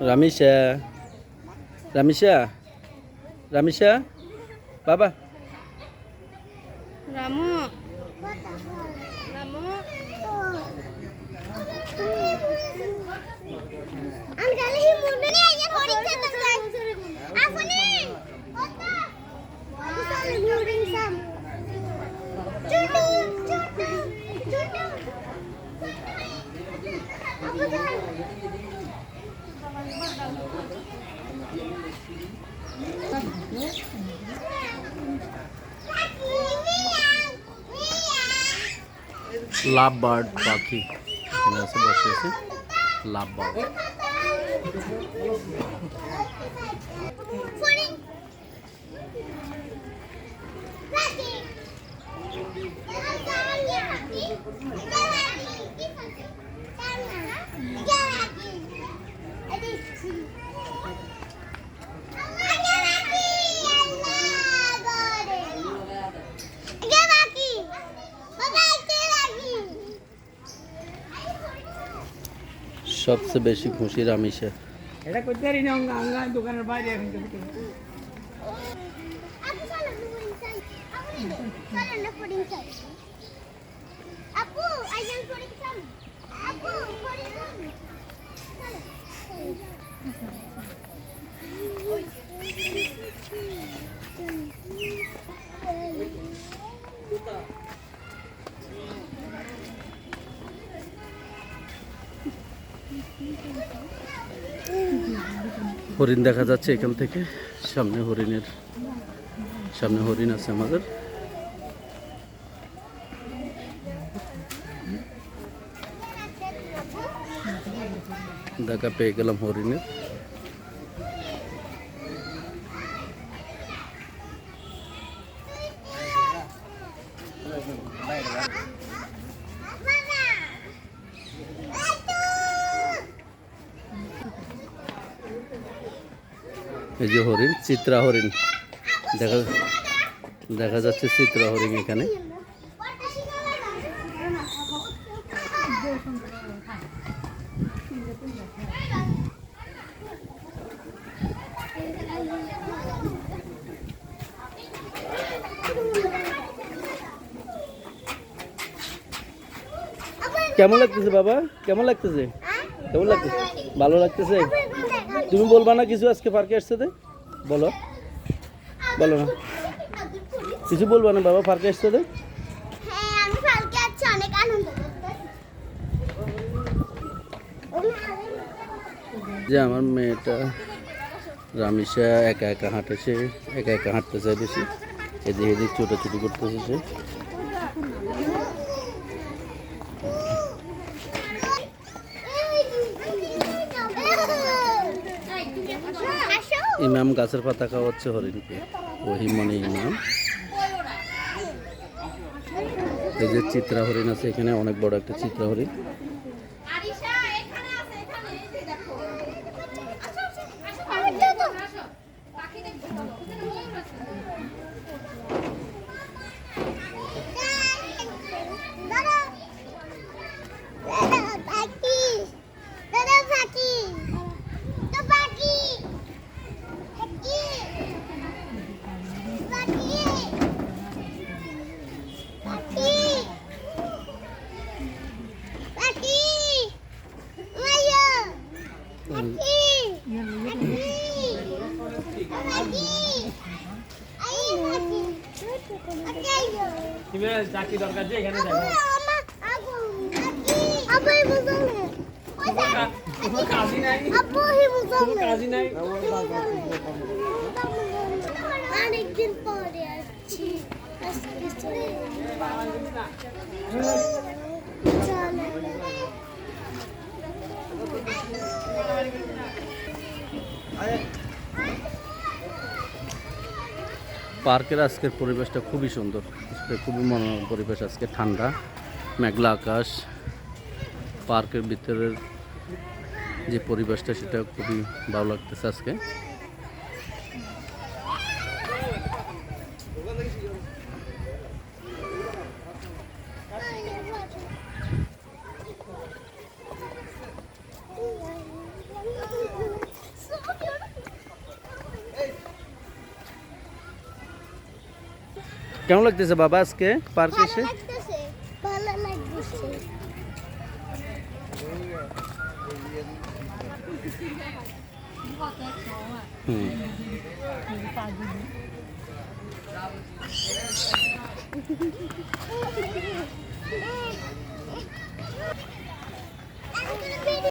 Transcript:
রামিসা রামিসা রামিসা বাবা রামু লাভ বার্ড পাখি এখানে আছে বসে আছে। লাভ বার্ড সবচেয়ে বেশি খুশি রামিসা এটা করতে পারি না দোকানের বাইরে Apu, ayang হরিণ দেখা যাচ্ছে এখান থেকে। সামনে হরিণের, সামনে হরিণ আছে আমাদের। দেখা পেয়ে গেলাম হরিণের। এই যে হরিণ, চিত্রা হরিণ। দেখা দেখা যাচ্ছে চিত্রা হরিণ এখানে। কেমন লাগতেছে বাবা? কেমন লাগতেছে? কেমন লাগতেছে? ভালো লাগতেছে? তুমি বলবা না কিছু আজকে পার্কে আসছে দে বলো। বলো না। কিছু বলবা না বাবা পার্কে আসছে দে হ্যাঁ আমি কালকে আছি অনেক আনন্দ যে আমার মেয়েটা রামিসা একা একা হাঁটেছে একা একা হাঁটতে চায় বেশি এদিক এদিক ছোটাছুটি করতেছে সে। ইমাম গাছের পাতা খাওয়াচ্ছে হরিণকে। ওহিমনি ইমাম। এই যে চিত্রা হরিণ আছে এখানে, অনেক বড় একটা চিত্রা হরিণ আরিশা এখানে আছে এখানে এই যে দেখো আসো আসো আসো আসো পাখি দেখতে বলো ওখানে ময়ূর আছে দাদা দাদা পাখি দাদা পাখি তো পাখি পাখি পাখি পাখি পাখি মায়া পাখি পাখি পাখি আই পাখি পাখি আইলো তুমি চাকরি দরকার যে এখানে কোনো কাজই নাই কাজই নাই পরে আসছি পার্কের আজকের পরিবেশটা খুবই সুন্দর। খুবই মনোরম পরিবেশ, আজকে ঠান্ডা, মেঘলা আকাশ। পার্কের ভিতরের যে পরিবেশটা, সেটা খুবই ভালো লাগতেছে আজকে। কেমন লাগতেছে বাবা আজকে পার্কে ভালো এসে লাগতেছে ভালো লাগতেছে হুম